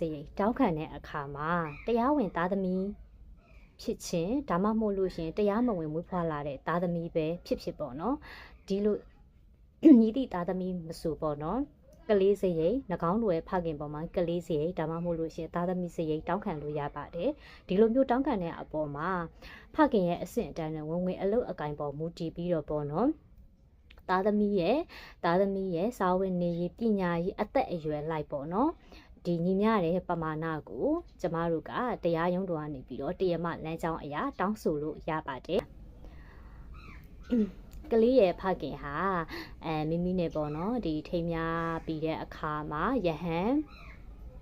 စေတောင်းခံတဲ့အခါမှာတရားဝင်သားသမီးဖြစ်ခြင်းဒါမှမဟုတ်လို့ရှရင်တရားမဝင်မွေးဖွားလာတဲ့သားသမီးပဲဖြစ်ဖြစ်ပေါ့နော်ဒီလိုညီတိသားသမီးမဆိုပေါ့နော်ကလေးစရိတ်၎င်းတို့ရဲ့ဖခင်ပေါ်မှာကလေးစရိတ်ဒါမှမဟုတ်လို့ရှရင်သားသမီးစရိတ်တောင်းခံလို့ရပါတယ်ဒီလိုမျိုးတောင်းခံတဲ့အပေါ်မှာဖခင်ရဲ့အဆင့်အတန်းနဲ့ဝင်ဝင်အလုပ်အကင်ပေါ်မူတည်ပြီးတော့ပေါ့နော်သားသမီးရဲ့သားသမီးရဲ့စာဝင်နေရေးပညာရေးအသက်အရွယ်လိုက်ပေါ့နော် ဒီညီမျှတဲ့ပမာဏကိုကျမတို့ကတရားရုံးတော်ကနေပြီးတော့တရားမလမ်းကြောင်းအရာတောင်းဆိုလို့ရပါတယ်ကလေးရဲ့ဖခင်ဟာအဲမိမိနဲ့ပေါ့နော်ဒီထိမ်းများပြီးတဲ့အခါမှာယဟန်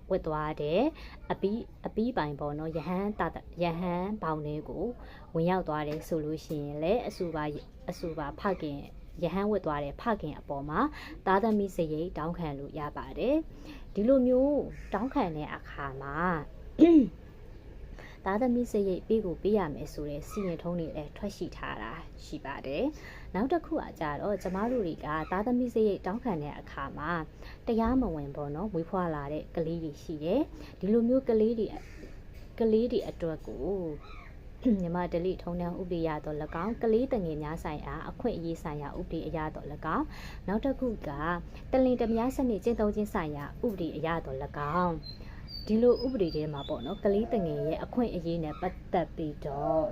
ဝတ်သွားတယ်အပီးအပီးပိုင်ပေါ့နော်ယဟန်တာယဟန်ဘောင်တွေကိုဝင်ရောက်သွားတယ်ဆိုလို့ရှိရင်လည်းအဆူပါအဆူပါဖခင် ယဟန်ဝတ်သွားတဲ့ဖခင်အပေါ်မှာသားသမီးစရိတ်တောင်းခံလို့ရပါတယ်ဒီလိုမျိုးတောင်းခံတဲ့အခါမှာသားသမီးစရိတ်ပေးကိုပေးရမယ်ဆိုတဲ့စီရင်ထုံးတွေလည်းထွက်ရှိထားတာရှိပါတယ်။နောက်တစ်ခုကကြတော့ကျမတို့တွေကသားသမီးစရိတ်တောင်းခံတဲ့အခါမှာတရားမဝင်ပေါ့နော်ဝေးဖွာလာတဲ့ကလေးတွေရှိတယ်။ဒီလိုမျိုးကလေးတွေကလေးတွေအတွက်ကို မြမဒလိထုံးတန်းဥပဒေရတော့၎င်းကလေးတငယ်များဆိုင်အားအခွင့်အရေးဆိုင်ရာဥပဒေအရတော့၎င်းနောက်တစ်ခုကတလင်တမယားစနစ်ကျင့်သုံးခြင်းဆိုင်ရာဥပဒေအရတော့၎င်းဒီလိုဥပဒေထဲမှာပေါ့နော်ကလေးတငယ်ရဲ့အခွင့်အရေးနဲ့ပတ်သက်ပြီးတော့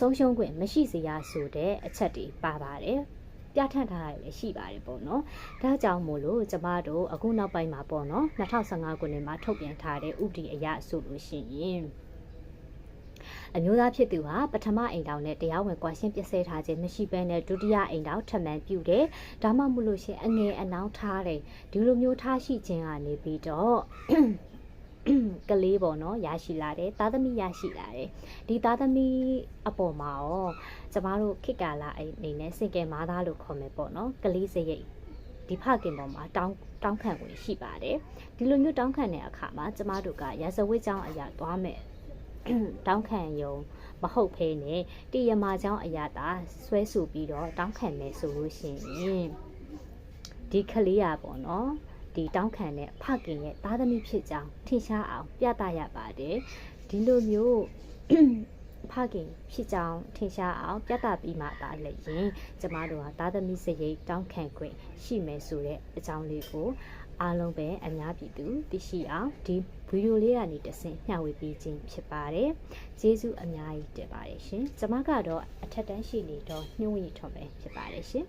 ဆုံးရှုံးခွင့်မရှိစေရဆိုတဲ့အချက်တွေပါပါတယ်ပြဋ္ဌာန်းထားတာလည်းရှိပါတယ်ပေါ့နော်။ဒါကြောင့်မို့လို့ကျမတို့အခုနောက်ပိုင်းမှာပေါ့နော်2015ခုနှစ်မှာထုတ်ပြန်ထားတဲ့ဥပဒေအရဆိုလို့ရှိရင် အမျိုးသားဖြစ်သူဟာပထမအိမ်တောင်နဲ့တရားဝင်ကွာရှင်းပြည့်စဲထားခြင်းမရှိဘဲနဲ့ဒုတိယအိမ်တောင်ထပ်မံပြုတယ်။ဒါမှမဟုတ်လို့ရှရင်အငယ်အနောင်ထားတယ်။ဒီလိုမျိုးထားရှိခြင်းကနေပြီးတော့ကလေးပေါ့နော်ရရှိလာတယ်သားသမီးရရှိလာတယ်ဒီသားသမီးအပေါ်မှာရောကျမတို့ခေတ်ကာလအနေနဲ့စင်ကယ်မားသားလို့ခေါ်မယ်ပေါ့နော်ကလေးစရိတ်ဒီဖခင်ပေါ်မှာတောင်းတောင်းခံဝင်ရှိပါတယ်ဒီလိုမျိုးတောင်းခံတဲ့အခါမှာကျမတို့ကရာဇဝတ်ကြောင်းအရာသွားမယ် တောင်းခံယုံမဟုတ်ဖဲနဲ့တည်ရမာကြောင်းအရာသာဆွဲဆိုပြီးတော့တောင်းခံမယ်ဆိုလို့ရှိရင်ဒီကလေးရပေါ့နော်ဒီတောင်းခံတဲ့ဖခင်ရဲ့သားသမီးဖြစ်ကြောင်းထင်ရှားအောင်ပြသရပါတယ်ဒီလိုမျိုး ဖခင်ဖြစ်ကြောင်းထင်ရှားအောင်ပြသပြီးမှသာလည်းရင်ကျမတို့ဟာသားသမီးစရိတ်တောင်းခံခွင့်ရှိမယ်ဆိုတဲ့အကြောင်းလေးကိုအားလုံးပဲအများပြည်သူသိရှိအောင်ဒီဗီဒီယိုလေးကနေတဆင့်မျှဝေပေးခြင်းဖြစ်ပါတယ်ကျေးဇူးအများကြီးတင်ပါတယ်ရှင်ကျမကတော့အထက်တန်းရှိနေတော့ညှို့ရီထွန်ပဲဖြစ်ပါတယ်ရှင်